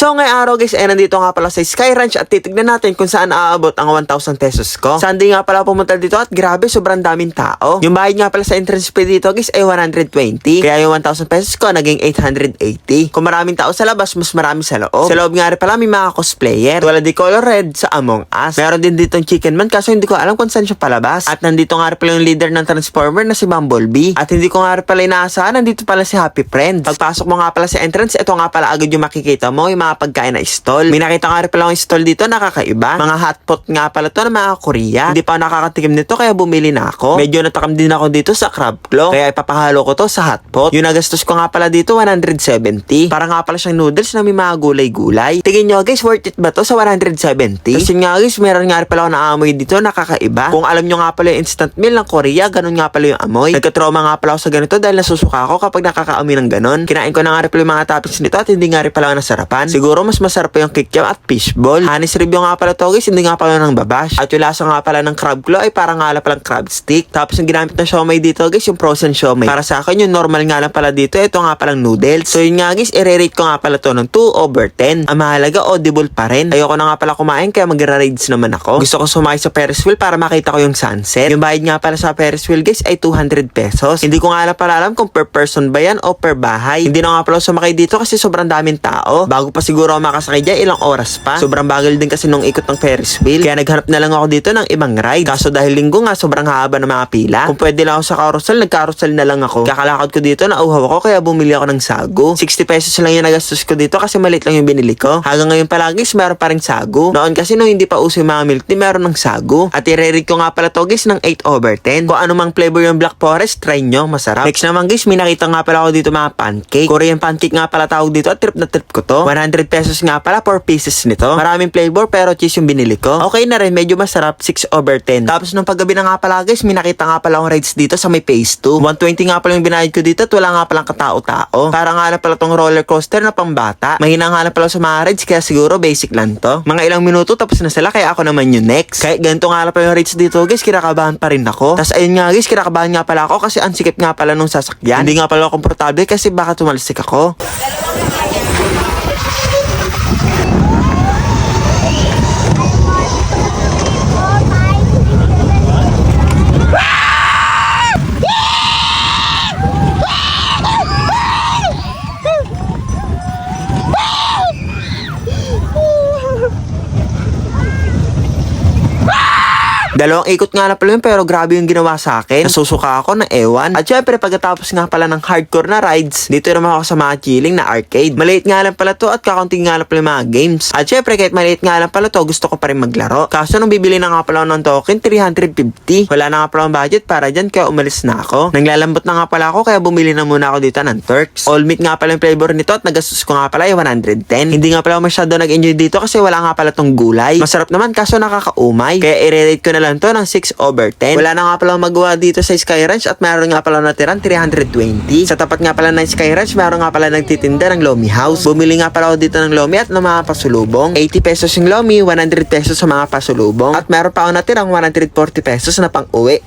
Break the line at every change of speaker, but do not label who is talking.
So ngayong araw guys, ay nandito nga pala sa Sky Ranch at titignan natin kung saan aabot ang 1,000 pesos ko. Sunday nga pala pumunta dito at grabe, sobrang daming tao. Yung bayad nga pala sa entrance fee dito guys ay 120. Kaya yung 1,000 pesos ko naging 880. Kung maraming tao sa labas, mas marami sa loob. Sa loob nga rin pala may mga cosplayer. Tulad di Color Red sa Among Us. Meron din dito Chicken Man kaso hindi ko alam kung saan siya palabas. At nandito nga rin pala yung leader ng Transformer na si Bumblebee. At hindi ko nga rin pala inaasahan, nandito pala si Happy Friends. Pagpasok mo nga pala sa entrance, ito nga pala agad yung makikita mo, yung mga pagkain na stall. May nakita nga rin pala yung stall dito, nakakaiba. Mga hotpot nga pala to ng mga Korea. Hindi pa nakakatikim nito, kaya bumili na ako. Medyo natakam din ako dito sa crab claw. Kaya ipapahalo ko to sa hotpot. Yung nagastos ko nga pala dito, 170. Para nga pala siyang noodles na may mga gulay-gulay. Tingin nyo guys, worth it ba to sa 170? Tapos yun nga guys, meron nga rin pala ako naamoy dito, nakakaiba. Kung alam nyo nga pala yung instant meal ng Korea, ganun nga pala yung amoy. Nagka-trauma nga pala ako sa ganito dahil nasusuka ako kapag nakakaamoy ng ganun. Kinain ko na nga rin pala yung mga toppings nito at hindi nga rin pala ako nasarapan. Siguro mas masarap pa yung kikiam at fishball. Hanis review nga pala to guys, hindi nga pala ng babash. At yung lasa nga pala ng crab claw ay parang nga lang palang crab stick. Tapos yung ginamit na siomay dito guys, yung frozen siomay. Para sa akin yung normal nga lang pala dito, ito nga palang noodles. So yun nga guys, i-rate ko nga pala to ng 2 over 10. Ang mahalaga, audible pa rin. Ayoko na nga pala kumain kaya magra-raids naman ako. Gusto ko sumakay sa Ferris wheel para makita ko yung sunset. Yung bayad nga pala sa Ferris wheel guys ay 200 pesos. Hindi ko nga lang pala alam kung per person ba yan o per bahay. Hindi na nga pala sumakay dito kasi sobrang daming tao. Bago pa siguro ako makasakay dyan, ilang oras pa. Sobrang bagal din kasi nung ikot ng Ferris wheel. Kaya naghanap na lang ako dito ng ibang ride. Kaso dahil linggo nga, sobrang haba ng mga pila. Kung pwede lang ako sa carousel, nag-carousel na lang ako. Kakalakad ko dito, nauhaw ako kaya bumili ako ng sago. 60 pesos lang yung nagastos ko dito kasi maliit lang yung binili ko. Hanggang ngayon palagi, meron pa rin sago. Noon kasi nung hindi pa uso yung mga milk tea, meron ng sago. At i-rate ko nga pala to guys ng 8 over 10. Kung ano mang flavor yung Black Forest, try nyo, masarap. Next naman guys, may nakita nga pala ako dito mga pancake. Korean pancake nga pala tawag dito at trip na trip ko to. 100 pesos nga pala 4 pieces nito. Maraming flavor pero cheese yung binili ko. Okay na rin, medyo masarap 6 over 10. Tapos nung paggabi na nga pala guys, may nakita nga pala akong rides dito sa may phase 2. 120 nga pala yung binayad ko dito at wala nga palang katao-tao. Para nga lang pala tong roller coaster na pambata. Mahina nga lang pala sa mga rides kaya siguro basic lang to. Mga ilang minuto tapos na sila kaya ako naman yung next. Kahit ganito nga pala yung rides dito guys, kinakabahan pa rin ako. Tapos ayun nga guys, kinakabahan nga pala ako kasi ang sikip nga pala nung sasakyan. Hindi nga pala ako komportable kasi baka tumalsik ako. Dalawang ikot nga na pala yun pero grabe yung ginawa sa akin. Nasusuka ako na ewan. At syempre pagkatapos nga pala ng hardcore na rides, dito naman ako sa mga chilling na arcade. Maliit nga lang pala to at kakaunting nga lang pala mga games. At syempre kahit maliit nga lang pala to, gusto ko pa rin maglaro. Kaso nung bibili na nga pala ng token, 350. Wala na nga pala budget para dyan kaya umalis na ako. Naglalambot na nga pala ako kaya bumili na muna ako dito ng Turks. All meat nga pala yung flavor nito at nagastos ko nga pala yung 110. Hindi nga pala masyado nag-enjoy dito kasi wala nga pala tong gulay. Masarap naman kaso nakakaumay. Kaya i-rate ko na lang to ng 6 over 10. Wala na nga pala magawa dito sa Sky Ranch at meron nga pala natirang 320. Sa tapat nga pala ng Sky Ranch, meron nga pala nagtitinda ng Lomi House. Bumili nga pala ako dito ng Lomi at ng mga pasulubong. 80 pesos yung Lomi, 100 pesos sa mga pasulubong. At meron pa ako natirang 140 pesos na pang uwi.